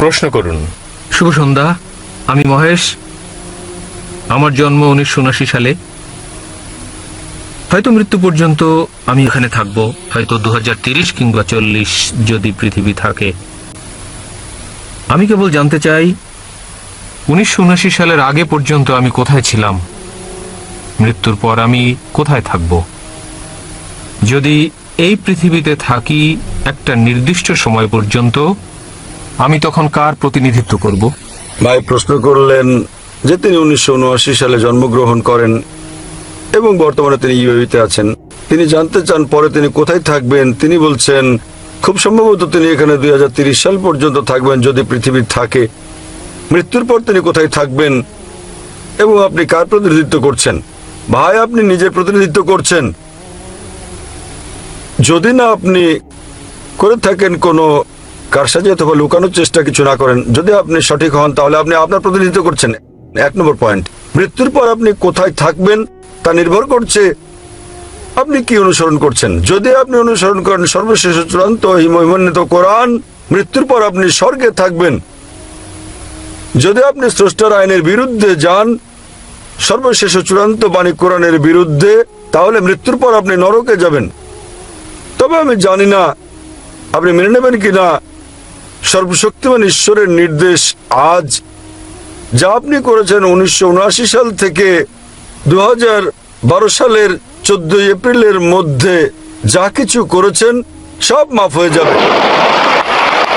প্রশ্ন করুন। শুভ সন্ধ্যা, আমি মহেশ। আমার জন্ম উনিশশো উনাশি সালে। হয়তো মৃত্যু পর্যন্ত আমি এখানে থাকব, হয়তো দু হাজার তিরিশ কিংবা চল্লিশ যদি পৃথিবী থাকে। আমি কেবল জানতে চাই, উনিশশো উনাশি সালের আগে পর্যন্ত আমি কোথায় ছিলাম? মৃত্যুর পর আমি কোথায় থাকব? যদি এই পৃথিবীতে থাকি একটা নির্দিষ্ট সময় পর্যন্ত আমি তখন কার প্রতিনিধিত্ব করব? ভাই প্রশ্ন করলেন যে তিনি উনিশশো সালে জন্মগ্রহণ করেন এবং বর্তমানে তিনি ইউএতে আছেন। তিনি জানতে চান পরে তিনি কোথায় থাকবেন। তিনি বলছেন, খুব সম্ভবত তিনি এখানে দুই সাল পর্যন্ত থাকবেন যদি পৃথিবীর থাকে। মৃত্যুর পর তিনি কোথায় থাকবেন এবং আপনি কার প্রতিনিধিত্ব করছেন? ভাই, আপনি নিজের প্রতিনিধিত্ব করছেন। যদি না আপনি করে থাকেন কোনো কারসাজি অথবা লুকানোর চেষ্টা কিছু না করেন। যদি আপনি সঠিক হন, তাহলে আপনি আপনার প্রতিনিধিত্ব করছেন। এক নম্বর পয়েন্ট। মৃত্যুর পর আপনি কোথায় থাকবেন, তা নির্ভর করছে আপনি কি অনুসরণ করছেন। যদি আপনি অনুসরণ করেন, সর্বশেষ চূড়ান্ত এই মহিমান্বিত কোরআন, মৃত্যুর পর আপনি স্বর্গে থাকবেন। যদি আপনি স্রষ্টার আইনের বিরুদ্ধে যান, সর্বশেষ চূড়ান্ত বাণী কোরআনের বিরুদ্ধে, তাহলে মৃত্যুর পর আপনি নরকে যাবেন। তবে আমি জানি না, আপনি মেনে নেবেন কিনা সর্বশক্তিমান ঈশ্বরের নির্দেশ আজ, যা আপনি করেছেন উনিশশো উনআশি সাল থেকে দু হাজার বারো সালের চোদ্দই এপ্রিলের মধ্যে যা কিছু করেছেন, সব মাফ হয়ে যাবে।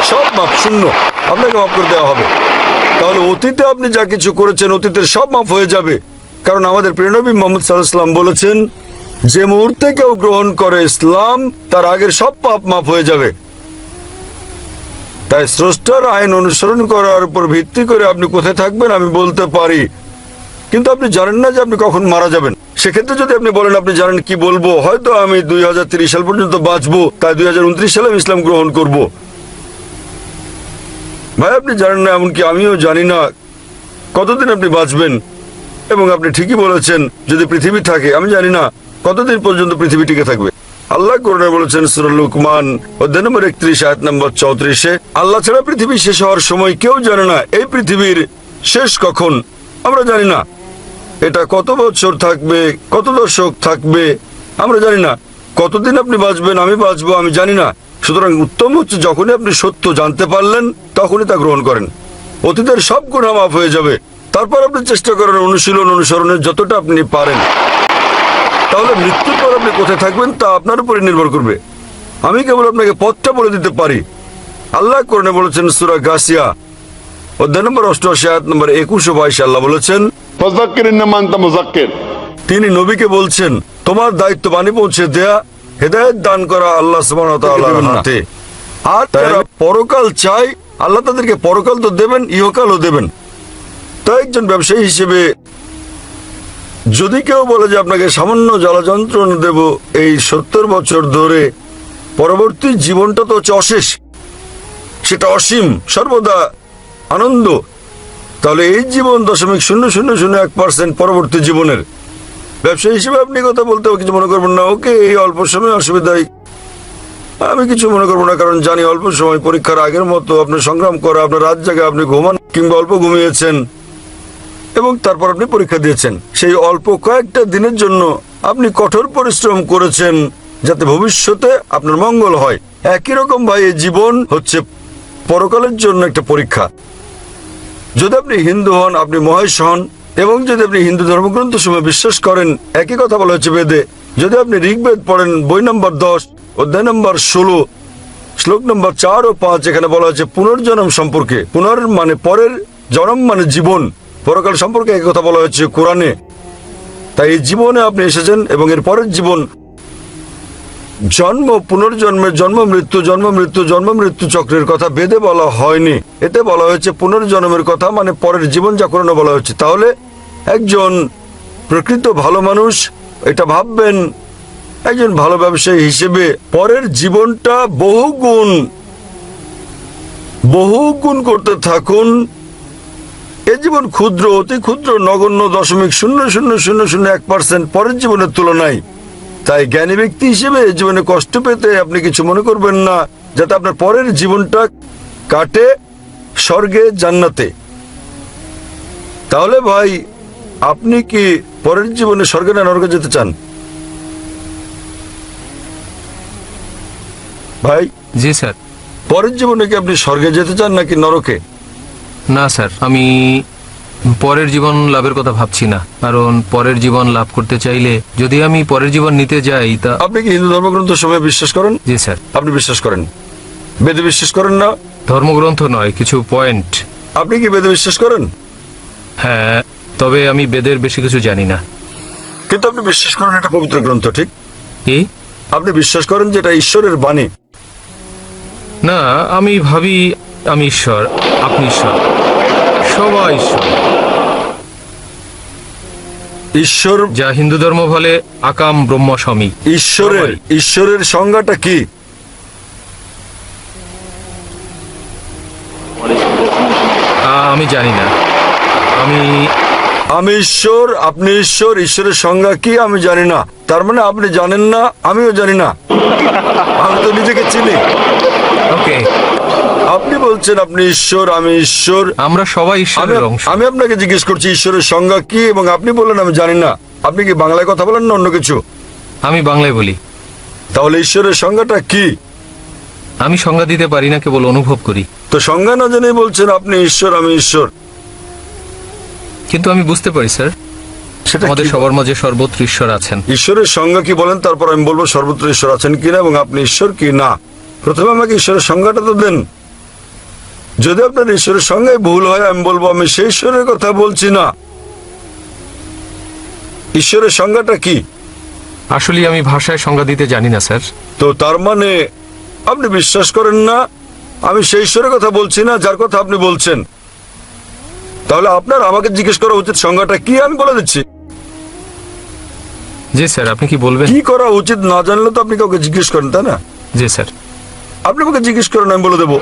সব মাফ, শূন্য। আপনাকে মাফ করে দেওয়া হবে। তাহলে অতীতে আপনি যা কিছু করেছেন, অতীতের সব মাফ হয়ে যাবে। কারণ আমাদের প্রেরণবী মোহাম্মদ সাল্লাহাম বলেছেন, যে মুহূর্তে কেউ গ্রহণ করে ইসলাম, তার আগের সব পাপ মাফ হয়ে যাবে। তাই স্রষ্টার আইন অনুসরণ করার উপর ভিত্তি করে আপনি কোথায় থাকবেন আমি বলতে পারি। কিন্তু আপনি জানেন না যে আপনি কখন মারা যাবেন। সেক্ষেত্রে যদি আপনি বলেন, আপনি জানেন কি বলব? হয়তো আমি দুই সাল পর্যন্ত বাঁচবো, তাই দুই হাজার উনত্রিশ সালে আমি ইসলাম গ্রহণ করব। ভাই, আপনি জানেন না, এমনকি আমিও জানি না কতদিন আপনি বাঁচবেন। এবং আপনি ঠিকই বলেছেন, যদি পৃথিবী থাকে, আমি জানি না কতদিন পর্যন্ত পৃথিবী টিকে থাকবে। আল্লাহ করোনা বলেছেন সুরল লুকমান অধ্যায় নম্বর একত্রিশ, আয়াত নম্বর চৌত্রিশে, আল্লাহ ছাড়া পৃথিবী শেষ হওয়ার সময় কেউ জানে না এই পৃথিবীর শেষ কখন। আমরা জানি না। এটা কত বছর থাকবে, কত দশক থাকবে, আমরা জানি না। কতদিন আপনি বাঁচবেন, আমি বাঁচবো, আমি জানি না। সুতরাং উত্তম হচ্ছে যখনই আপনি সত্য জানতে পারলেন, তখনই তা গ্রহণ করেন। অতীতের সব গুণা মাফ হয়ে যাবে। তারপর আপনি চেষ্টা করেন অনুশীলন, অনুসরণের যতটা আপনি পারেন। তাহলে মৃত্যুর পর আপনি কোথায় থাকবেন তা আপনার উপরে নির্ভর করবে। আমি কেবল আপনাকে পথটা বলে দিতে পারি। আল্লাহ করনে বলেছেন সুরা গাছিয়া অধ্যায় নম্বর অষ্টআশি আয়াত নম্বর একুশ ও বাইশ আল্লাহ বলেছেন তিনি নবীকে বলছেন তোমার দায়িত্ব বাণী পৌঁছে দেয়া হেদায়ত দান করা আল্লাহ হাতে। আর তারা পরকাল চাই আল্লাহ তাদেরকে পরকাল তো দেবেন ইহকালও দেবেন। তাই একজন ব্যবসায়ী হিসেবে যদি কেউ বলে যে আপনাকে সামান্য জ্বালাযন্ত্রণা দেব এই সত্তর বছর ধরে, পরবর্তী জীবনটা তো হচ্ছে অশেষ। সেটা অসীম, সর্বদা আনন্দ। তাহলে এই জীবন দশমিক শূন্য শূন্য শূন্য এক পার্সেন্ট পরবর্তী জীবনের। ব্যবসায়ী হিসেবে আপনি কথা বলতে কিছু মনে করবেন না। ওকে, এই অল্প সময় অসুবিধায় আমি কিছু মনে করব না, কারণ জানি অল্প সময় পরীক্ষার আগের মতো আপনার সংগ্রাম করা, আপনার রাত জায়গায় আপনি ঘুমান, কিংবা অল্প ঘুমিয়েছেন। এবং তারপর আপনি পরীক্ষা দিয়েছেন। সেই অল্প কয়েকটা দিনের জন্য আপনি কঠোর পরিশ্রম করেছেন যাতে ভবিষ্যতে আপনার মঙ্গল হয়। একই রকম ভাই জীবন হচ্ছে পরকালের জন্য একটা পরীক্ষা। যদি আপনি হিন্দু হন, আপনি মহেশ হন, এবং যদি আপনি হিন্দু ধর্মগ্রন্থ সময় বিশ্বাস করেন, একই কথা বলা হচ্ছে বেদে, যদি আপনি ঋগ্বেদ পড়েন, বই নম্বর দশ, অধ্যায় নম্বর ষোলো, শ্লোক নম্বর চার ও পাঁচ, এখানে বলা হচ্ছে পুনর্জন্ম সম্পর্কে। পুনর মানে পরের, জনম মানে জীবন। পরকাল সম্পর্কে একই কথা বলা হয়েছে কোরআনে। তাই এই জীবনে আপনি এসেছেন এবং এর পরের জীবন জন্ম, পুনর্জন্মের জন্ম, মৃত্যু জন্ম মৃত্যু জন্ম, মৃত্যু চক্রের কথা বেদে বলা হয়নি। এতে বলা হয়েছে পুনর্জন্মের কথা মানে পরের জীবন জাগরণে বলা হচ্ছে তাহলে একজন প্রকৃত ভালো মানুষ এটা ভাববেন, একজন ভালো ব্যবসায়ী হিসেবে পরের জীবনটা বহুগুণ বহুগুণ করতে থাকুন এ জীবন ক্ষুদ্র অতি ক্ষুদ্র নগণ্য দশমিক শূন্য শূন্য শূন্য শূন্য এক পার্সেন্ট পরের জীবনের তুলনায়। তাই জ্ঞানী ব্যক্তি হিসেবে এ জীবনে কষ্ট পেতে আপনি কিছু মনে করবেন না যাতে আপনার পরের জীবনটা কাটে স্বর্গে জান্নাতে। তাহলে ভাই আপনি কি পরের জীবনে স্বর্গে না নরকে যেতে চান? ভাই? জি স্যার। পরের জীবনে কি আপনি স্বর্গে যেতে চান নাকি নরকে? না স্যার আমি পরের জীবন লাভের কথা ভাবছি না। কারণ পরের জীবন লাভ করতে চাইলে যদি আমি পরের জীবন নিতে যাই তা আপনি কি হিন্দু ধর্মগ্রন্থ সময় বিশ্বাস করেন? জি স্যার। আপনি বিশ্বাস করেন। বেদে বিশ্বাস করেন না? ধর্মগ্রন্থ নয় কিছু পয়েন্ট আপনি কি বেদে বিশ্বাস করেন? হ্যাঁ তবে আমি বেদের বেশি কিছু জানি না। কিন্তু আপনি বিশ্বাস করেন এটা পবিত্র গ্রন্থ ঠিক? কি? আপনি বিশ্বাস করেন যে এটা ঈশ্বরের বাণী। না আমি ভাবি আমি ঈশ্বর। আপনি ঈশ্বর সবাই ঈশ্বর ঈশ্বর যা হিন্দু ধর্ম বলে আকাম ব্রহ্ম স্বামী ঈশ্বরের ঈশ্বরের সংজ্ঞাটা কি? আমি জানি না। আমি আমি ঈশ্বর আপনি ঈশ্বর ঈশ্বরের সংজ্ঞা কি আমি জানি না। তার মানে আপনি জানেন না আমিও জানি না। আমি তো নিজেকে চিনি। ওকে আপনি বলছেন আপনি ঈশ্বর আমি ঈশ্বর। আমরা সবাই আমি ঈশ্বরের অংশ। আমি আপনাকে জিজ্ঞেস করছি ঈশ্বরের সংজ্ঞা কি এবং আপনি বললেন আমি জানি না। আপনি কি বাংলায় কথা বলেন না অন্য কিছু? আমি বাংলায় বলি। তাহলে ঈশ্বরের সংজ্ঞাটা কি? আমি সংজ্ঞা দিতে পারি না কেবল অনুভব করি। তো সংজ্ঞা না জেনে বলছেন আপনি ঈশ্বর আমি ঈশ্বর। কিন্তু আমি বুঝতে পারি স্যার। সেটা আমাদের কি? সবার মাঝে সর্বত্র ঈশ্বর আছেন। ঈশ্বরের সংজ্ঞা কি বলেন? তারপর আমি বলব সর্বত্র ঈশ্বর আছেন কিনা এবং আপনি ঈশ্বর কি না? প্রথমে আমাকে ঈশ্বরের সংজ্ঞাটা তো দেন। যদি আপনার ঈশ্বরের সংজ্ঞায় ভুল হয় আমি বলব আমি সেই ঈশ্বরের কথা বলছি না। ঈশ্বরের সংজ্ঞাটা কি? আসলে আমি ভাষায় সংজ্ঞা দিতে জানি না স্যার। তো তার মানে আপনি বিশ্বাস করেন না আমি সেই ঈশ্বরের কথা বলছি না যার কথা আপনি বলছেন। তাহলে আপনার আমাকে জিজ্ঞেস করা উচিত সংজ্ঞাটা কি? আমি বলে দিচ্ছি। জি স্যার আপনি কি বলবেন? কি করা উচিত না জানলে তো আপনি কাউকে জিজ্ঞেস করেন তাই না? জি স্যার। আপনি আমাকে জিজ্ঞেস করেন আমি বলে দেবো।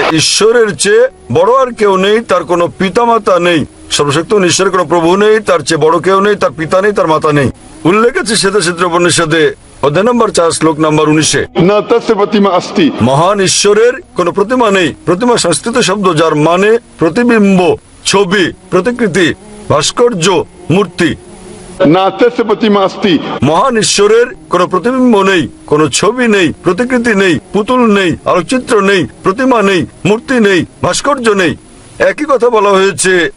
যে ঈশ্বরের চেয়ে বড় আর কেউ নেই তার কোনো পিতামাতা নেই। সর্বশক্ত ঈশ্বরের কোনো প্রভু নেই তার চেয়ে বড় কেউ নেই তার পিতা নেই তার মাতা নেই। উল্লেখ আছে শ্বেতা সেদ্র উপনিষদে অধ্যায় নম্বর চার শ্লোক মহান ঈশ্বরের কোন প্রতিমা নেই। প্রতিমা সংস্কৃত শব্দ যার মানে প্রতিবিম্ব ছবি প্রতিকৃতি ভাস্কর্য মূর্তি। নাস্তি মহান ঈশ্বরের কোনো প্রতিবিম্ব নেই কোনো ছবি নেই প্রতিকৃতি নেই পুতুল নেই আলোকচিত্র নেই প্রতিমা নেই মূর্তি নেই ভাস্কর্য নেই। একই কথা বলা হয়েছে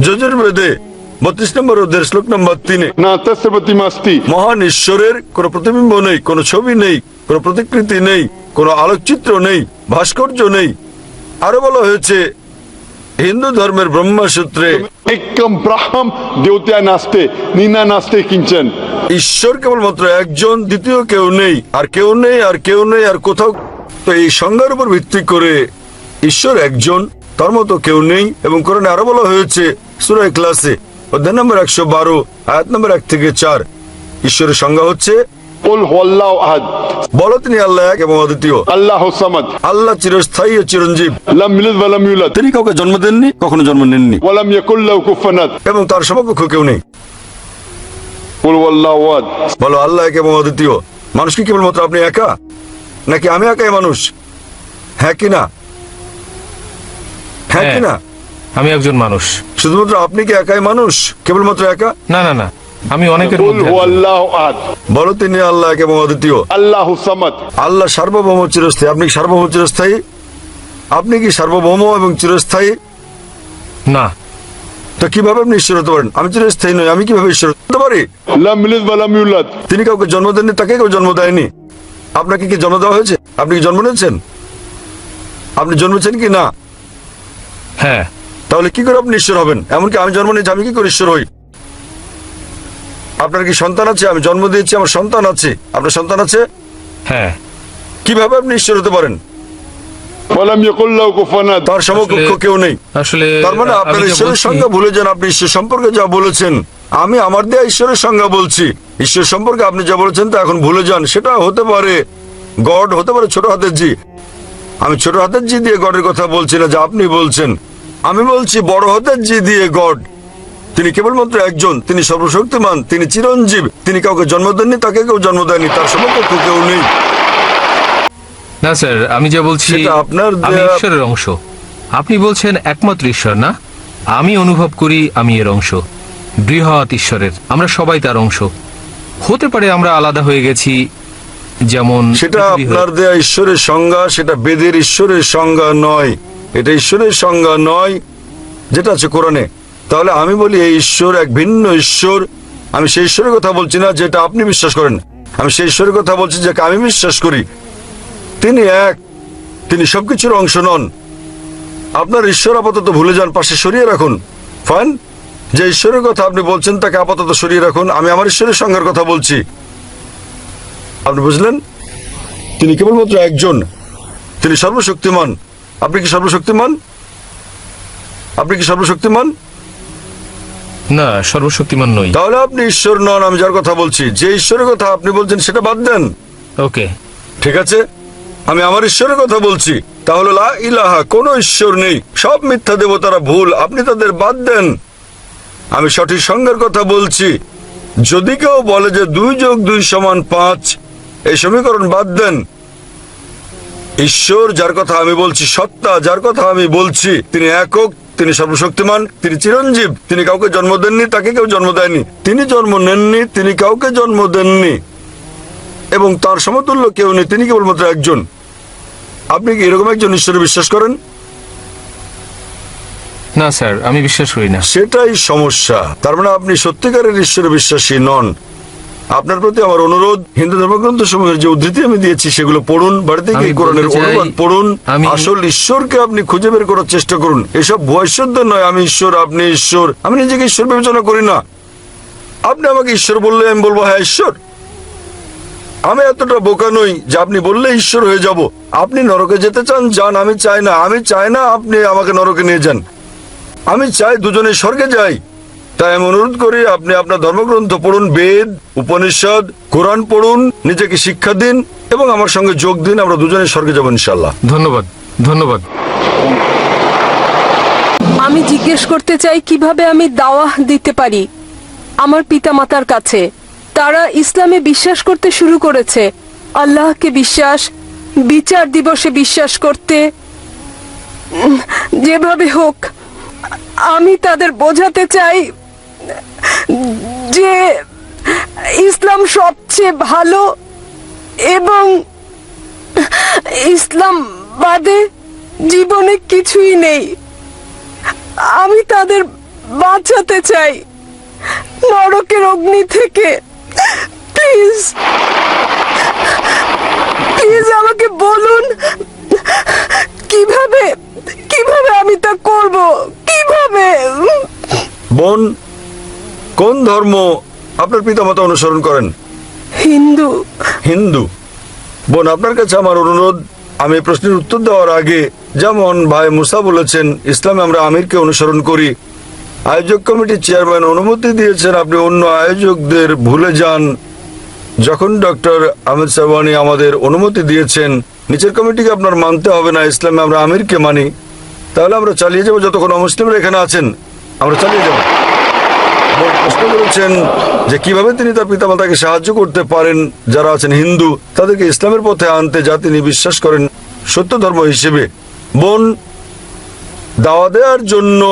যজুর্বেদে বত্রিশ নম্বর অধ্যায়ের শ্লোক নম্বর তিনে। না তস্যপতিমাস্তি মহান ঈশ্বরের কোনো প্রতিবিম্ব নেই কোনো ছবি নেই কোনো প্রতিকৃতি নেই কোনো আলোকচিত্র নেই ভাস্কর্য নেই। আরও বলা হয়েছে হিন্দু ধর্মের ব্রহ্মসূত্রে একম নাস্তে নিনা নাস্তে কিঞ্চন। ঈশ্বর কেবলমাত্র একজন দ্বিতীয় কেউ নেই আর কেউ নেই আর কেউ নেই আর কোথাও। তো এই সংজ্ঞার উপর ভিত্তি করে ঈশ্বর একজন তার মতো কেউ নেই এবং কোরআনে আরও বলা হয়েছে সুরাই ক্লাসে অধ্যায় নম্বর একশো বারো আয়াত নম্বর এক থেকে চার। ঈশ্বরের সংজ্ঞা হচ্ছে তিনি আল্লাহ এক এবং আল্লাহ চিরস্থায়ী তিনি কাউকে জন্ম দেননি কখনো জন্ম নেননি। এবং তার সমকক্ষ কেউ নেই। বলো আল্লাহ এবং অদ্বিতীয়। মানুষ কি কেবলমাত্র আপনি একা? নাকি আমি একাই মানুষ? হ্যাঁ কি না? হ্যাঁ কিনা হ্যাঁ, আমি একজন মানুষ। শুধুমাত্র আপনি কি একাই মানুষ? কেবলমাত্র একা? না না না। আমি অনেকের বলো তিনি আল্লাহ এবং অদ্বিতীয়। আল্লাহ আল্লাহ সার্বভৌম চিরস্থায়ী। আপনি কি সার্বভৌম চিরস্থায়ী? আপনি কি সার্বভৌম এবং চিরস্থায়ী? না। তো কীভাবে আপনি হতে পারেন? আমি চিরস্থায়ী নই আমি ঈশ্বর হতে পারি? তিনি কাউকে তাকে কেউ জন্ম দেয়নি। আপনাকে কি জন্ম দেওয়া হয়েছে? আপনি কি জন্ম আপনি জন্মেছেন কি? না। হ্যাঁ। তাহলে কি করে আপনি ঈশ্বর হবেন? এমনকি আমি জন্ম নিয়েছি আমি কি করে ঈশ্বর হই? আপনার কি সন্তান আছে? আমি জন্ম দিয়েছি আমার সন্তান আছে। আপনার সন্তান আছে? হ্যাঁ। কীভাবে আপনি ঈশ্বর হতে পারেন? তার কেউ নেই। তার মানে ঈশ্বরের ভুলে যান আপনি ঈশ্বর সম্পর্কে যা বলেছেন আমি আমার দেয়া ঈশ্বরের বলছি। ঈশ্বর সম্পর্কে আপনি যা বলেছেন তা এখন ভুলে যান। সেটা হতে পারে গড হতে পারে ছোট হাতের জি। আমি ছোট হাতের জি দিয়ে গডের কথা বলছি না যা আপনি বলছেন। আমি বলছি বড় হাতের জি দিয়ে গড। তিনি কেবলমাত্র একজন তিনি সর্বশক্তিমান তিনি চিরঞ্জীব তিনি কাউকে জন্ম দেননি তাকে কেউ জন্ম দেয়নি তার সমকক্ষ কেউ নেই। না স্যার আমি যা বলছি সেটা আপনার আমি দেয়া- ঈশ্বরের অংশ। আপনি বলছেন একমাত্র ঈশ্বর না? আমি অনুভব করি আমি এর অংশ। বৃহৎ ঈশ্বরের আমরা সবাই তার অংশ। হতে পারে আমরা আলাদা হয়ে গেছি যেমন সেটা পৃথিবী হয়ে- আপনার দেয়া ঈশ্বরের সংজ্ঞা সেটা বেদের ঈশ্বরের সংজ্ঞা নয়। এটা ঈশ্বরের সংজ্ঞা নয় যেটা আছে কোরআনে। তাহলে আমি বলি, এই ঈশ্বর এক ভিন্ন ঈশ্বর। আমি সেই ঈশ্বরের কথা বলছি না যেটা আপনি বিশ্বাস করেন। আমি সেই ঈশ্বরের কথা বলছি যাকে আমি বিশ্বাস করি। তিনি এক, তিনি সবকিছুর অংশ নন। আপনার ঈশ্বর আপাতত ভুলে যান, পাশে সরিয়ে রাখুন। ফাইন। যে ঈশ্বরের কথা আপনি বলছেন, তাকে আপাতত সরিয়ে রাখুন। আমি আমার ঈশ্বরের সংজ্ঞার কথা বলছি। আপনি বুঝলেন? তিনি কেবলমাত্র একজন। তিনি সর্বশক্তিমান। আপনি কি সর্বশক্তিমান? আপনি কি সর্বশক্তিমান? না সর্বশক্তিমান নই। তাহলে আপনি ঈশ্বর নন আমি যার কথা বলছি। যে ঈশ্বরের কথা আপনি বলছেন সেটা বাদ দেন। ওকে। ঠিক আছে? আমি আমার ঈশ্বরের কথা বলছি। তাহলে লা ইলাহা কোনো ঈশ্বর নেই। সব মিথ্যা দেবতারা ভুল আপনি তাদের বাদ দেন। আমি সঠিক সংজ্ঞার কথা বলছি। যদি কেউ বলে যে দুই যোগ দুই সমান পাঁচ এই সমীকরণ বাদ দেন। ঈশ্বর যার কথা আমি বলছি সত্তা যার কথা আমি বলছি তিনি একক তিনি সর্বশক্তিমান তিনি চিরঞ্জীব তিনি কাউকে জন্ম দেননি তাকে কেউ জন্ম দেয়নি। তিনি জন্ম নেননি তিনি কাউকে জন্ম দেননি। এবং তার সমতুল্য কেউ নেই তিনি কেবলমাত্র একজন। আপনি কি এরকম একজন ঈশ্বরে বিশ্বাস করেন? না স্যার আমি বিশ্বাস করি না। সেটাই সমস্যা। তার মানে আপনি সত্যিকারের ঈশ্বরে বিশ্বাসী নন। আপনার প্রতি আমার অনুরোধ হিন্দু ধর্মগ্রন্থ সমূহের যে উদ্ধৃতি আমি দিয়েছি সেগুলো পড়ুন বাড়িতে গিয়ে কোরআনের অনুবাদ পড়ুন আসল ঈশ্বরকে আপনি খুঁজে বের করার চেষ্টা করুন। এসব ভুয়া ঈশ্বরদের নয় আমি ঈশ্বর আপনি ঈশ্বর। আমি নিজেকে ঈশ্বর বিবেচনা করি না। আপনি আমাকে ঈশ্বর বললে আমি বলব হ্যাঁ ঈশ্বর। আমি এতটা বোকা নই যে আপনি বললে ঈশ্বর হয়ে যাব। আপনি নরকে যেতে চান যান আমি চাই না। আমি চাই না আপনি আমাকে নরকে নিয়ে যান। আমি চাই দুজনে স্বর্গে যাই। তাই আমি অনুরোধ করি আপনি আপনার ধর্মগ্রন্থ পড়ুন বেদ উপনিষদ কোরআন পড়ুন নিজেকে শিক্ষা দিন এবং আমার সঙ্গে যোগ দিন আমরা দুজনে স্বর্গে যাব ইনশাল্লাহ ধন্যবাদ ধন্যবাদ। আমি জিজ্ঞেস করতে চাই কীভাবে আমি দাওয়াহ দিতে পারি? আমার পিতামাতার কাছে। তারা ইসলামে বিশ্বাস করতে শুরু করেছে। আল্লাহকে বিশ্বাস বিচার দিবসে বিশ্বাস করতে। যেভাবে হোক আমি তাদের বোঝাতে চাই যে ইসলাম সবচেয়ে ভালো এবং ইসলাম বাদে জীবনে কিছুই নেই। আমি তাদের বাঁচাতে চাই। নরকের অগ্নি থেকে। প্লিজ। প্লিজ আমাকে বলুন। কীভাবে কীভাবে আমি তা করব? কীভাবে? বোন কোন ধর্ম আপনার পিতামাতা অনুসরণ করেন? হিন্দু। হিন্দু। বোন আপনার কাছে আমার অনুরোধ আমি প্রশ্নের উত্তর দেওয়ার আগে যেমন ভাই মুসা বলেছেন ইসলামে আমরা আমিরকে অনুসরণ করি। আয়োজক কমিটির চেয়ারম্যান অনুমতি দিয়েছেন আপনি অন্য আয়োজকদের ভুলে যান। যখন ডক্টর আহমেদ সাহবানি আমাদের অনুমতি দিয়েছেন নিচের কমিটিকে আপনার মানতে হবে না ইসলামে আমরা আমিরকে মানি। তাহলে আমরা চালিয়ে যাব যতক্ষণ অমুসলিমরা এখানে আছেন। আমরা চালিয়ে যাব। প্রশ্ন করেছেন যে কীভাবে তিনি তার পিতামাতাকে সাহায্য করতে পারেন যারা আছেন হিন্দু তাদেরকে ইসলামের পথে আনতে যা তিনি বিশ্বাস করেন সত্য ধর্ম হিসেবে। বোন দাওয়া দেওয়ার জন্য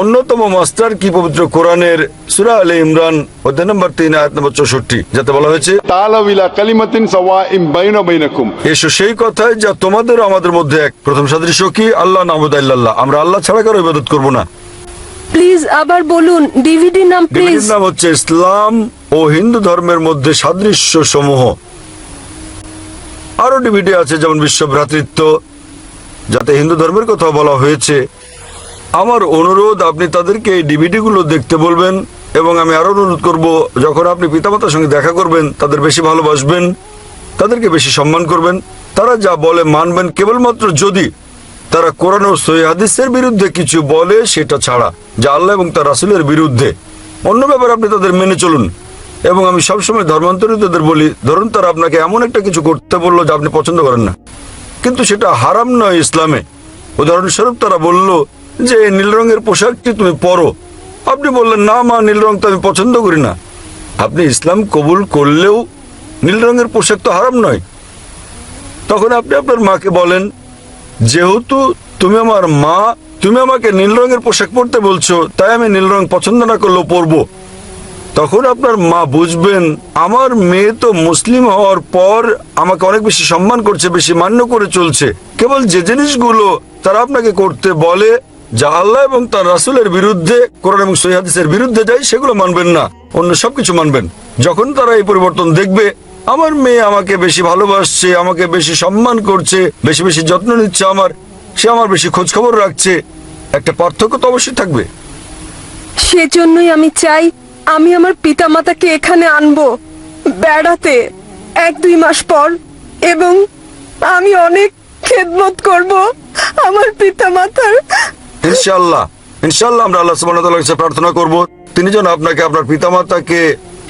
অন্যতম মাস্টার কি পবিত্র কোরআনের সুরা আলী ইমরান অধ্যায় নম্বর তিন আয়াত নম্বর চৌষট্টি যাতে বলা হয়েছে এসো সেই কথায় যা তোমাদের আমাদের মধ্যে এক। প্রথম সাদৃশ্য কি? আল্লাহ নামুদাল্লাহ আমরা আল্লাহ ছাড়া কারও ইবাদত করব না। প্লিজ আবার বলুন ডিভিডি নাম প্লিজ। নাম হচ্ছে ইসলাম ও হিন্দু ধর্মের মধ্যে সাদৃশ্য সমূহ আরও ডিভিডি আছে যেমন বিশ্ব ভ্রাতৃত্ব যাতে হিন্দু ধর্মের কথা বলা হয়েছে। আমার অনুরোধ আপনি তাদেরকে এই ডিভিডি গুলো দেখতে বলবেন এবং আমি আরও অনুরোধ করব যখন আপনি পিতামাতার সঙ্গে দেখা করবেন তাদের বেশি ভালোবাসবেন তাদেরকে বেশি সম্মান করবেন তারা যা বলে মানবেন কেবলমাত্র যদি তারা কোরআন ও হাদিসের বিরুদ্ধে কিছু বলে, সেটা ছাড়া। যা আল্লাহ এবং তার রাসুলের বিরুদ্ধে। অন্য ব্যাপারে আপনি তাদের মেনে চলুন। এবং আমি সবসময় ধর্মান্তরিতদের বলি, ধরুন তারা আপনাকে এমন একটা কিছু করতে বলল যা আপনি পছন্দ করেন না। কিন্তু সেটা হারাম নয় ইসলামে। উদাহরণস্বরূপ তারা বলল যে, নীল রঙের পোশাকটি তুমি পরো। আপনি বললেন, না মা, নীল রং তো আমি পছন্দ করি না। আপনি ইসলাম কবুল করলেও নীল রঙের পোশাক তো হারাম নয়। তখন আপনি আপনার মাকে বলেন যেহেতু তুমি আমার মা, তুমি আমাকে নীল রঙের পোশাক পরতে বলছো, তাই আমি নীল রং পছন্দ না করলেও পরবো। তখন আপনার মা বুঝবেন, আমার মেয়ে তো মুসলিম হওয়ার পর আমাকে অনেক বেশি সম্মান করছে, বেশি মান্য করে চলছে। কেবল যে জিনিসগুলো তারা আপনাকে করতে বলে, যা আল্লাহ এবং তার রাসুলের বিরুদ্ধে, কোরআন এবং সৈহাদিসের বিরুদ্ধে যায়, সেগুলো মানবেন না, অন্য সবকিছু মানবেন। যখন তারা এই পরিবর্তন দেখবে আমার মেয়ে আমাকে বেশি ভালোবাসছে আমাকে বেশি সম্মান করছে বেশি বেশি যত্ন নিচ্ছে আমার সে আমার বেশি খোঁজ খবর রাখছে। একটা পার্থক্য তো অবশ্যই থাকবে। সেজন্যই আমি চাই আমি আমার পিতা মাতাকে এখানে আনব বেড়াতে এক দুই মাস পর এবং আমি অনেক খেদমত করব আমার পিতামাতার। ইনশাল্লাহ ইনশাল্লাহ আমরা আল্লাহ সুবহানাহু ওয়া তাআলার কাছে প্রার্থনা করব। তিনি যেন আপনাকে আপনার পিতামাতাকে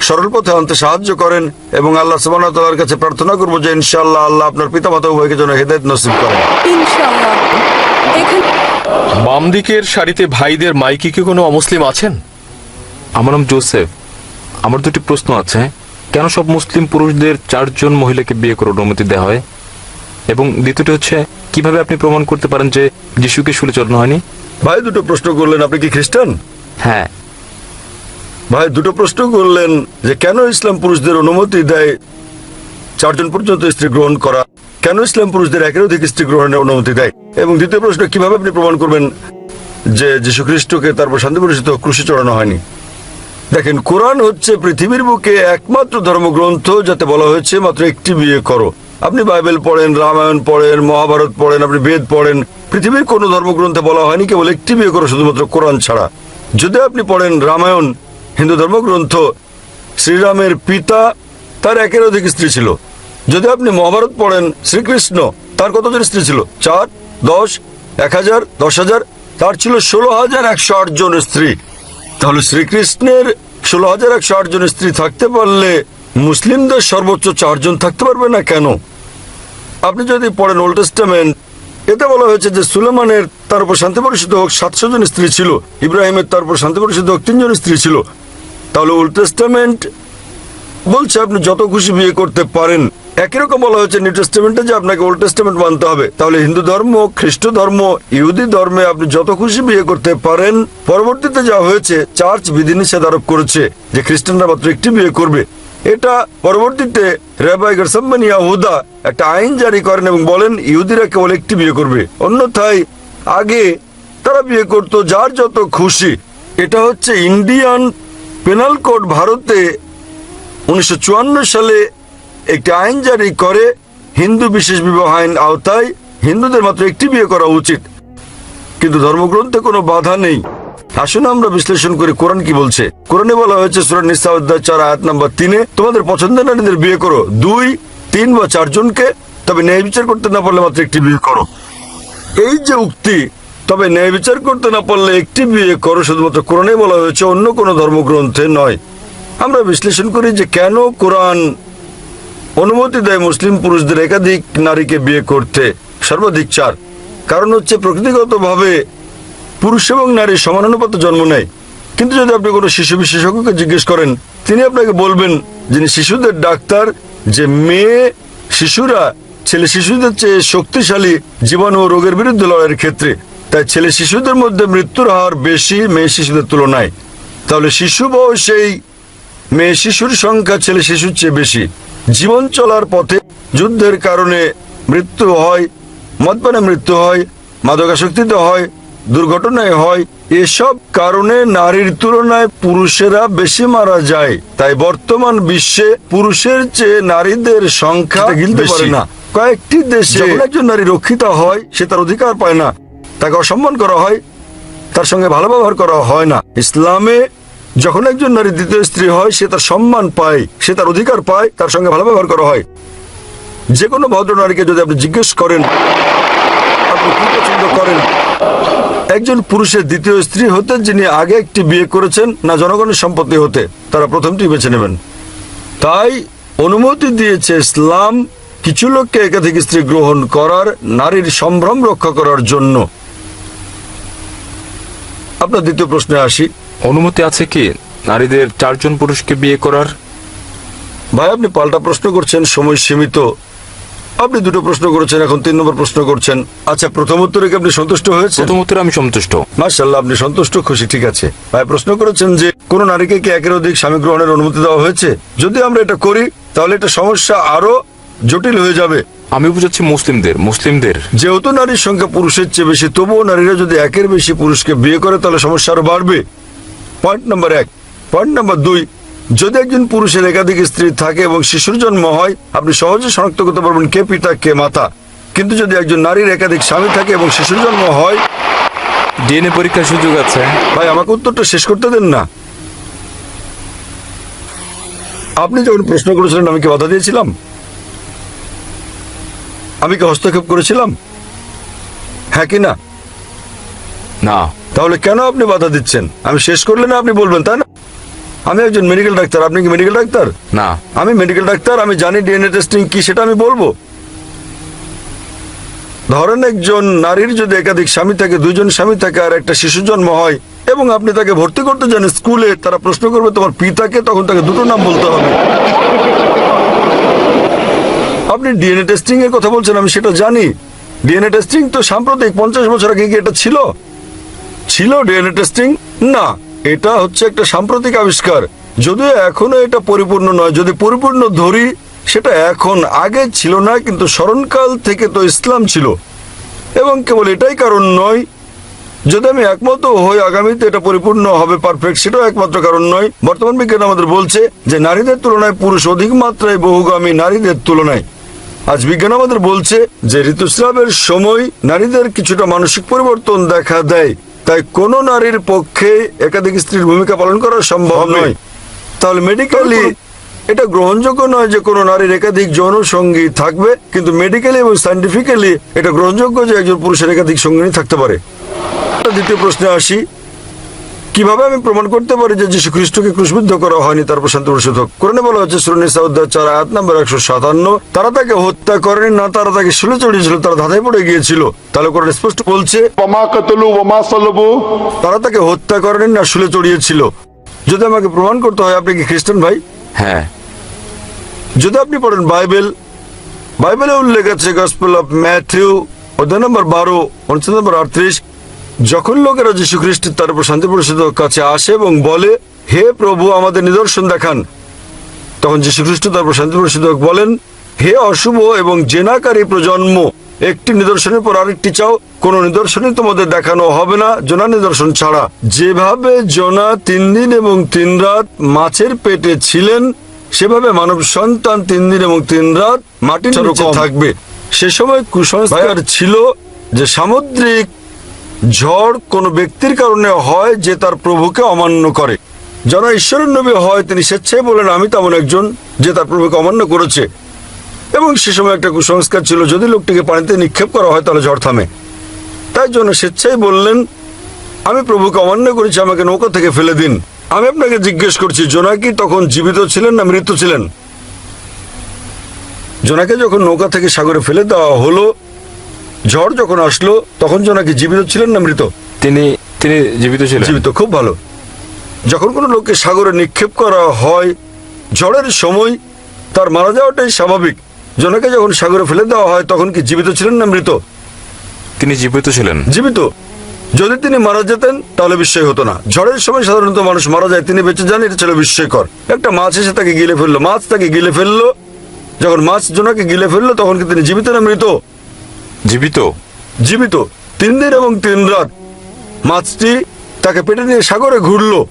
সরল পথে আনতে সাহায্য করেন এবং আল্লাহ সুবহানাহু ওয়া কাছে প্রার্থনা করব যে ইনশাল্লাহ আল্লাহ আপনার পিতামাতা উভয়কে যেন হেদায়েত নসিব করেন। বাম দিকের সারিতে ভাইদের মাইকি কি কোনো অমুসলিম আছেন? আমার নাম জোসেফ। আমার দুটি প্রশ্ন আছে। কেন সব মুসলিম পুরুষদের চারজন মহিলাকে বিয়ে করার অনুমতি দেওয়া হয়? এবং দ্বিতীয়টি হচ্ছে কীভাবে আপনি প্রমাণ করতে পারেন যে যিশুকে শুলে চড়ানো হয়নি? ভাই দুটো প্রশ্ন করলেন। আপনি কি খ্রিস্টান? হ্যাঁ। ভাই, দুটো প্রশ্ন করলেন যে কেন ইসলাম পুরুষদের অনুমতি দেয় চারজন পর্যন্ত স্ত্রী গ্রহণ করা? কেন ইসলাম পুরুষদের একের অধিক স্ত্রী গ্রহণের অনুমতি দেয়? এবং দ্বিতীয় প্রশ্ন, কীভাবে আপনি প্রমাণ করবেন যে যীশু খ্রিস্টকে তারপর শান্তি পরিচিত ক্রুশে চড়ানো হয়নি? দেখেন, কোরআন হচ্ছে পৃথিবীর বুকে একমাত্র ধর্মগ্রন্থ যাতে বলা হয়েছে, মাত্র একটি বিয়ে করো। আপনি বাইবেল পড়েন, রামায়ণ পড়েন, মহাভারত পড়েন, আপনি বেদ পড়েন, পৃথিবীর কোনো ধর্মগ্রন্থে বলা হয়নি, কেবল একটি বিয়ে করো শুধুমাত্র কোরআন ছাড়া। যদি আপনি পড়েন রামায়ণ হিন্দু ধর্মগ্রন্থ শ্রীরামের পিতা তার একের অধিক স্ত্রী ছিল। যদি আপনি মহাভারত পড়েন, শ্রীকৃষ্ণ তার কতজন স্ত্রী ছিল? চার, দশ, এক হাজার, দশ হাজার, তার ছিল ষোলো হাজার একশো জন স্ত্রী। তাহলে শ্রীকৃষ্ণের ষোলো হাজার একশো জন স্ত্রী থাকতে পারলে মুসলিমদের সর্বোচ্চ চারজন থাকতে পারবে না কেন? আপনি যদি পড়েন ওল্ড টেস্টামেন্ট, এতে বলা হয়েছে যে সুলেমানের তার উপর শান্তি পরিষদ হোক সাতশো জন স্ত্রী ছিল, ইব্রাহিমের তার উপর শান্তি পরিষদ হোক তিনজন স্ত্রী ছিল। তাহলে ওল্ড টেস্টামেন্ট বলছে আপনি যত খুশি বিয়ে করতে পারেন। একই রকম বলা হয়েছে নিউ টেস্টামেন্টে যে আপনাকে ওল্ড টেস্টামেন্ট মানতে হবে। তাহলে হিন্দু ধর্ম, খ্রিস্ট ধর্ম, ইহুদি ধর্মে আপনি যত খুশি বিয়ে করতে পারেন। পরবর্তীতে যা হয়েছে, চার্চ বিধিনিষেধ আরোপ করেছে যে খ্রিস্টানরা মাত্র একটি বিয়ে করবে। এটা পরবর্তীতে রেবাই গরসাম্মান ইয়াহুদা একটা আইন জারি করেন এবং বলেন ইহুদিরা কেবল একটি বিয়ে করবে। অন্যথায় আগে তারা বিয়ে করত যার যত খুশি। এটা হচ্ছে ইন্ডিয়ান পেনাল কোড ভারতে উনিশশো চুয়ান্ন সালে একটি আইন জারি করে। হিন্দু বিশেষ বিবাহ আইন আওতায় হিন্দুদের মাত্র একটি বিয়ে করা উচিত। কিন্তু ধর্মগ্রন্থে কোনো বাধা নেই। আসুন আমরা বিশ্লেষণ করি, কোরআন কি বলছে? কোরআনে বলা হয়েছে সুরান নিসা অধ্যায় চার, আয়াত নাম্বার তিনে, তোমাদের পছন্দের নারীদের বিয়ে করো। দুই, তিন বা চারজনকে, তবে ন্যায় বিচার করতে না পারলে মাত্র একটি বিয়ে করো। এই যে উক্তি তবে ন্যায় বিচার করতে না পারলে একটি বিয়ে করো, শুধুমাত্র কোরআনে বলা হয়েছে, অন্য কোনো ধর্মগ্রন্থে নয়। আমরা বিশ্লেষণ করি যে কেন কোরআন অনুমতি দেয় মুসলিম পুরুষদের একাধিক নারীকে বিয়ে করতে। সর্বাধিক চার। কারণ হচ্ছে প্রকৃতিগতভাবে পুরুষ এবং নারী সমানুপাতে জন্ম নেয়। কিন্তু যদি আপনি কোনো শিশু বিশেষজ্ঞকে জিজ্ঞেস করেন, তিনি আপনাকে বলবেন যিনি শিশুদের ডাক্তার, যে মেয়ে শিশুরা ছেলে শিশুদের চেয়ে শক্তিশালী জীবাণু ও রোগের বিরুদ্ধে লড়াইয়ের ক্ষেত্রে। তাই ছেলে শিশুদের মধ্যে মৃত্যুর হার বেশি মেয়ে শিশুদের তুলনায়। তাহলে শিশু বয়সেই মেয়ে শিশুর সংখ্যা ছেলে শিশুর চেয়ে বেশি। জীবন চলার পথে যুদ্ধের কারণে মৃত্যু হয় মদপানে মৃত্যু হয় মাদকাসক্তিতে হয় দুর্ঘটনায় হয়। এসব কারণে নারীর তুলনায় পুরুষেরা বেশি মারা যায়। তাই বর্তমান বিশ্বে পুরুষের চেয়ে নারীদের সংখ্যা গিলতে পারে না। কয়েকটি দেশে একজন নারী রক্ষিত হয় সে তার অধিকার পায় না। তাকে অসম্মান করা হয়, তার সঙ্গে ভালো ব্যবহার করা হয় না। ইসলামে যখন একজন নারী দ্বিতীয় স্ত্রী হয়, সে তার সম্মান পায়, সে তার অধিকার পায়, তার সঙ্গে ভালো ব্যবহার করা হয়। যে কোনো ভদ্র নারীকে যদি আপনি জিজ্ঞেস করেন, আপনি কি পছন্দ করেন? একজন পুরুষের দ্বিতীয় স্ত্রী হতে, যিনি আগে একটি বিয়ে করেছেন, না জনগণের সম্পত্তি হতে, তারা প্রথমটি বেছে নেবেন। তাই অনুমতি দিয়েছে ইসলাম কিছু লোককে একাধিক স্ত্রী গ্রহণ করার, নারীর সম্ভ্রম রক্ষা করার জন্য। আপনার দ্বিতীয় প্রশ্নে আসি। অনুমতি আছে কি? নারীদের চারজন পুরুষকে বিয়ে করার? ভাই আপনি পাল্টা প্রশ্ন করছেন সময় সীমিত। আপনি দুটো প্রশ্ন করেছেন এখন তিন নম্বর প্রশ্ন করছেন। আচ্ছা প্রথম উত্তরে কি আপনি সন্তুষ্ট হয়েছে প্রথম উত্তরে আমি সন্তুষ্ট। মার্শাল্লাহ আপনি সন্তুষ্ট খুশি ঠিক আছে। ভাই প্রশ্ন করেছেন যে কোন নারীকে কি একের অধিক স্বামী গ্রহণের অনুমতি দেওয়া হয়েছে? যদি আমরা এটা করি তাহলে এটা সমস্যা আরও জটিল হয়ে যাবে। আমি বুঝাচ্ছি মুসলিমদের মুসলিমদের। যেহেতু নারীর সংখ্যা পুরুষের চেয়ে বেশি তবুও নারীরা যদি একের বেশি পুরুষকে বিয়ে করে তাহলে সমস্যা আরও বাড়বে। পয়েন্ট নাম্বার এক। পয়েন্ট নাম্বার দুই যদি একজন পুরুষের একাধিক স্ত্রী থাকে এবং শিশুর জন্ম হয় আপনি সহজে শনাক্ত করতে পারবেন কে পিতা কে মাতা। কিন্তু যদি একজন নারীর একাধিক স্বামী থাকে এবং শিশুর জন্ম হয় ডিএনএ পরীক্ষার সুযোগ আছে। ভাই আমাকে উত্তরটা শেষ করতে দেন না। আপনি যখন প্রশ্ন করেছিলেন আমি কি বাধা দিয়েছিলাম? আমি কি হস্তক্ষেপ করেছিলাম? হ্যাঁ কি না? না। তাহলে কেন আপনি বাধা দিচ্ছেন? আমি শেষ করলে না আপনি বলবেন তাই না? আমি একজন মেডিকেল ডাক্তার আপনি কি মেডিকেল ডাক্তার? না। আমি মেডিকেল ডাক্তার আমি জানি ডিএনএ টেস্টিং কি সেটা আমি বলব। ধরেন একজন নারীর যদি একাধিক স্বামী থাকে দুজন স্বামী থাকে আর একটা শিশু জন্ম হয় এবং আপনি তাকে ভর্তি করতে যান স্কুলে তারা প্রশ্ন করবে তোমার পিতাকে? তখন তাকে দুটো নাম বলতে হবে। আপনি ডিএনএ টেস্টিং এর কথা বলছেন, আমি সেটা জানি। ডিএনএ টেস্টিং তো সাম্প্রতিক পঞ্চাশ বছর আগে কি এটা ছিল? ছিল ডিএনএ টেস্টিং না, এটা হচ্ছে একটা সাম্প্রতিক আবিষ্কার। যদিও এখনও এটা পরিপূর্ণ নয়, যদি পরিপূর্ণ ধরি, সেটা এখন আগে ছিল না, কিন্তু স্মরণকাল থেকে তো ইসলাম ছিল। এবং কেবল এটাই কারণ নয়, যদি আমি একমত হই আগামীতে এটা পরিপূর্ণ হবে পারফেক্ট সেটাও একমাত্র কারণ নয়। বর্তমান বিজ্ঞান আমাদের বলছে যে নারীদের তুলনায় পুরুষ অধিক মাত্রায় বহুগামী নারীদের তুলনায়। আজ বিজ্ঞান আমাদের বলছে যে ঋতুস্রাবের সময় নারীদের কিছুটা মানসিক পরিবর্তন দেখা দেয়। তাই কোন নারীর পক্ষে একাধিক স্ত্রীর ভূমিকা পালন করা সম্ভব নয়। তাহলে মেডিকেলি এটা গ্রহণযোগ্য নয় যে কোনো নারীর একাধিক যৌন সঙ্গী থাকবে কিন্তু মেডিকেলি এবং সাইন্টিফিক্যালি এটা গ্রহণযোগ্য যে একজন পুরুষের একাধিক সঙ্গিনী থাকতে পারে। দ্বিতীয় প্রশ্নে আসি। কীভাবে আমি প্রমাণ করতে পারি যে যীশু খ্রিস্টকে ক্রুশবিদ্ধ করা হয়নি? তার প্রশান্ত পরিশোধক কোরআনে বলা হচ্ছে সুরনি সাউদ্দার চার আয়াত নাম্বার একশো সাতান্ন তারা তাকে হত্যা করেনি না তারা তাকে শুলে চড়িয়েছিল তারা ধাঁধায় পড়ে গিয়েছিল। তাহলে কোরআন স্পষ্ট বলছে তারা তাকে হত্যা করেনি না শুলে চড়িয়েছিল। যদি আমাকে প্রমাণ করতে হয় আপনি কি খ্রিস্টান ভাই? হ্যাঁ। যদি আপনি পড়েন বাইবেল বাইবেলে উল্লেখ আছে গসপেল অফ ম্যাথিউ অধ্যায় নম্বর বারো উনত্রিশ নম্বর আটত্রিশ যখন লোকেরা যীশু খ্রিস্টের তার উপর শান্তি পরিষদ কাছে আসে এবং বলে হে প্রভু আমাদের নিদর্শন দেখান। তখন যীশু খ্রিস্ট তার উপর শান্তি পরিষদ বলেন হে অশুভ এবং জেনাকারী প্রজন্ম একটি নিদর্শনের পর আরেকটি চাও। কোন নিদর্শনই তোমাদের দেখানো হবে না জোনা নিদর্শন ছাড়া। যেভাবে জোনা তিন দিন এবং তিন রাত মাছের পেটে ছিলেন সেভাবে মানব সন্তান তিন দিন এবং তিন রাত মাটির থাকবে। সে সময় কুসংস্কার ছিল যে সামুদ্রিক ঝড় কোনো ব্যক্তির কারণে হয় যে তার প্রভুকে অমান্য করে। যারা ঈশ্বরের নবী হয়, তিনি স্বেচ্ছায় বলেন, আমি তেমন একজন যে তার প্রভুকে অমান্য করেছে। এবং সে সময় একটা কুসংস্কার ছিল, যদি লোকটিকে পানিতে নিক্ষেপ করা হয়, তাহলে ঝড় থামে। তাই জন্য স্বেচ্ছায় বললেন, আমি প্রভুকে অমান্য করেছি, আমাকে নৌকা থেকে ফেলে দিন। আমি আপনাকে জিজ্ঞেস করছি, জোনাকি তখন জীবিত ছিলেন না মৃত ছিলেন? জোনাকে যখন নৌকা থেকে সাগরে ফেলে দেওয়া হলো ঝড় যখন আসলো তখন জোনাকি জীবিত ছিলেন না মৃত? তিনি তিনি জীবিত ছিলেন। জীবিত খুব ভালো। যখন কোনো লোককে সাগরে নিক্ষেপ করা হয় ঝড়ের সময় তার মারা যাওয়াটাই স্বাভাবিক। জোনাকে যখন সাগরে ফেলে দেওয়া হয় তখন কি জীবিত ছিলেন না মৃত? তিনি জীবিত ছিলেন। জীবিত। যদি তিনি মারা যেতেন তাহলে বিস্ময় হতো না। ঝড়ের সময় সাধারণত মানুষ মারা যায় তিনি বেঁচে যান এটা ছিল বিস্ময়কর। একটা মাছ এসে তাকে গিলে ফেলল। মাছ তাকে গিলে ফেলল। যখন মাছ জোনাকে গিলে ফেলল তখন কি তিনি জীবিত না মৃত? জীবিত? জীবিত। তিন দিন এবং তিন রাত। মাছটি তাকে পেটে নিয়ে সাগরে ঘুরলো।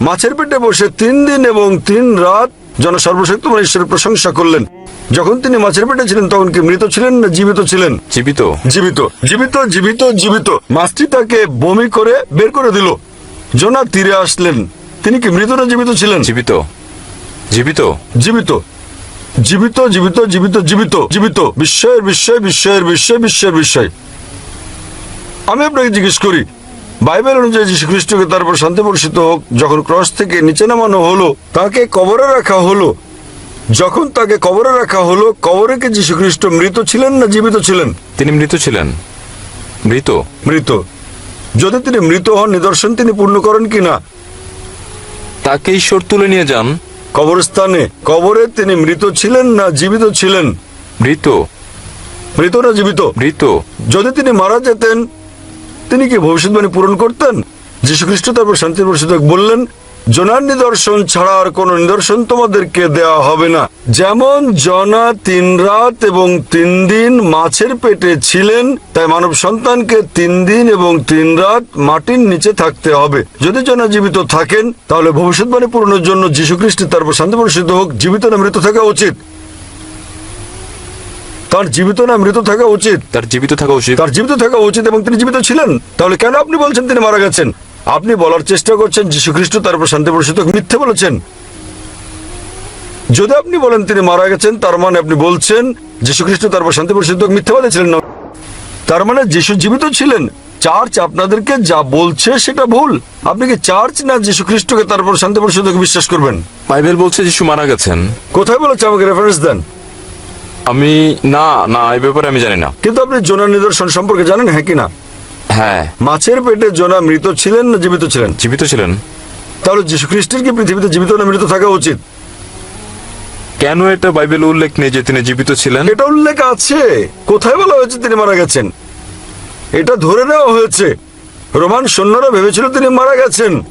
মাছের পেটে বসে তিন দিন এবং তিন রাত জন সর্বশক্তিমান ঈশ্বরের প্রশংসা করলেন। যখন তিনি মাছের পেটে ছিলেন তখন কি মৃত ছিলেন না জীবিত ছিলেন? জীবিত। জীবিত। জীবিত জীবিত জীবিত। মাছটি তাকে বমি করে বের করে দিল। জোনা তীরে আসলেন। তিনি কি মৃত না জীবিত ছিলেন? জীবিত। জীবিত। জীবিত। জীবিত জীবিত জীবিত জীবিত জীবিত। বিস্ময়ের বিস্ময় বিস্ময়ের বিস্ময় বিস্ময়ের বিস্ময়। আমি আপনাকে জিজ্ঞেস করি বাইবেল অনুযায়ী যীশু খ্রিস্টকে তার উপর শান্তি বর্ষিত হোক যখন ক্রস থেকে নিচে নামানো হলো তাকে কবরে রাখা হলো। যখন তাকে কবরে রাখা হলো কবরে কি যীশু খ্রিস্ট মৃত ছিলেন না জীবিত ছিলেন? তিনি মৃত ছিলেন। মৃত। মৃত। যদি তিনি মৃত হন নিদর্শন তিনি পূর্ণ করেন কিনা তাকে ঈশ্বর তুলে নিয়ে যান। কবরস্থানে। কবরে তিনি মৃত ছিলেন না জীবিত ছিলেন? মৃত। মৃত না জীবিত? মৃত। যদি তিনি মারা যেতেন তিনি কি ভবিষ্যৎবাণী পূরণ করতেন? যীশুখ্রিস্ট তারপর শান্তির বললেন জনার নিদর্শন ছাড়া আর কোন নিদর্শন তোমাদেরকে দেওয়া হবে না। যেমন জনা তিন রাত এবং তিন দিন মাছের পেটে ছিলেন তাই মানব সন্তানকে তিন দিন এবং তিন রাত মাটির নিচে থাকতে হবে। যদি জনা জীবিত থাকেন তাহলে ভবিষ্যৎবাণী পূরণের জন্য যীশু খ্রিস্ট তারপর শান্তি পরিষদ হোক জীবিত না মৃত থাকা উচিত। তার জীবিত না মৃত থাকা উচিত। তার জীবিত থাকা উচিত। তার জীবিত থাকা উচিত এবং তিনি জীবিত ছিলেন। তাহলে কেন আপনি বলছেন তিনি মারা গেছেন? আপনি বলার চেষ্টা করছেন যীশু খ্রিস্ট তারপর শান্তি পরিষদ মিথ্যে বলেছেন। যদি আপনি বলেন তিনি মারা গেছেন তার মানে আপনি বলছেন যীশু খ্রিস্ট তারপর শান্তি পরিষদ মিথ্যে বলেছিলেন না। তার মানে যীশু জীবিত ছিলেন। চার্চ আপনাদেরকে যা বলছে সেটা ভুল। আপনি কি চার্চ না যীশু খ্রিস্টকে তারপর শান্তি পরিষদ বিশ্বাস করবেন? বাইবেল বলছে যিশু মারা গেছেন। কোথায় বলেছে আমাকে রেফারেন্স দেন? আমি না না এই ব্যাপারে আমি জানি না। কিন্তু আপনি জোনার নিদর্শন সম্পর্কে জানেন হ্যাঁ কি না? হ্যাঁ। মাছের পেটে জোনা মৃত ছিলেন না জীবিত ছিলেন? জীবিত ছিলেন। তাহলে যীশু খ্রিস্টের কি পৃথিবীতে জীবিত না মৃত থাকা উচিত? কেন এটা বাইবেল উল্লেখ নেই যে তিনি জীবিত ছিলেন? এটা উল্লেখ আছে। কোথায় বলা হয়েছে তিনি মারা গেছেন? এটা ধরে নেওয়া হয়েছে। রোমান সৈন্যরা ভেবেছিল তিনি মারা গেছেন।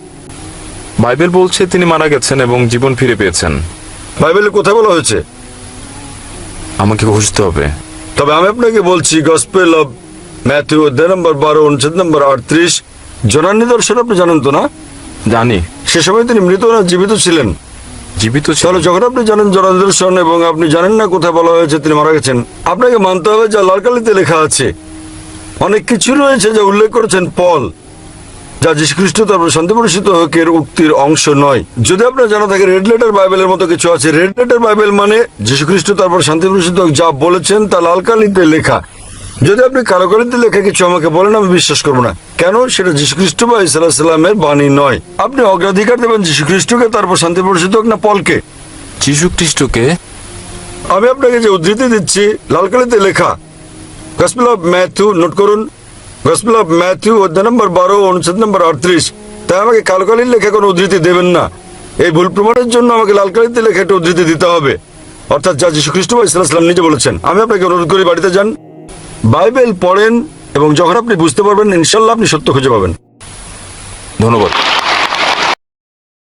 বাইবেল বলছে তিনি মারা গেছেন এবং জীবন ফিরে পেয়েছেন। বাইবেলে কোথায় বলা হয়েছে? আমাকে খুঁজতে হবে। তবে আমি আপনাকে বলছি গসপেল অব ম্যাথিউ অধ্যায় নম্বর বারো অনুচ্ছেদ নম্বর আটত্রিশ। জনার নিদর্শন আপনি জানেন তো না? জানি। সে সময় তিনি মৃত না জীবিত ছিলেন? জীবিত তাহলে যখন আপনি জানেন জনার নিদর্শন এবং আপনি জানেন না কোথায় বলা হয়েছে তিনি মারা গেছেন আপনাকে মানতে হবে যা লালকালিতে লেখা আছে অনেক কিছু রয়েছে যা উল্লেখ করেছেন পল যা যীশু খ্রিস্ট তারপর শান্তি পরিষিত হকের উক্তির অংশ নয়। যদি আপনার জানা থাকে রেড লেটার বাইবেলের মতো কিছু আছে রেড লেটার বাইবেল মানে যীশু খ্রিস্ট তারপর শান্তি পরিষিত হোক যা বলেছেন তা লালকালিতে লেখা। যদি আপনি কালো কালিতে লেখা কিছু আমাকে বলেন আমি বিশ্বাস করব না। কেন? সেটা যীশু খ্রিস্ট বা ইসলামের বাণী নয়। আপনি অগ্রাধিকার দেবেন যীশু খ্রিস্টকে তারপর শান্তি পরিষিত হোক না পলকে। যিশু খ্রিস্টকে আমি আপনাকে যে উদ্ধৃতি দিচ্ছি লালকালিতে লেখা গসপেল অফ ম্যাথিউ নোট করুন গসপেল অফ ম্যাথু অধ্যায় নম্বর বারো অনুচ্ছেদ নম্বর আটত্রিশ। তাই আমাকে কালকালির লেখা কোনো উদ্ধৃতি দেবেন না। এই ভুল প্রমাণের জন্য আমাকে লালকালিতে লেখা একটা উদ্ধৃতি দিতে হবে। অর্থাৎ যা যীশু খ্রিস্ট বা ইসলাম নিজে বলেছেন। আমি আপনাকে অনুরোধ করি বাড়িতে যান। বাইবেল পড়েন এবং যখন আপনি বুঝতে পারবেন ইনশাল্লাহ আপনি সত্য খুঁজে পাবেন। ধন্যবাদ।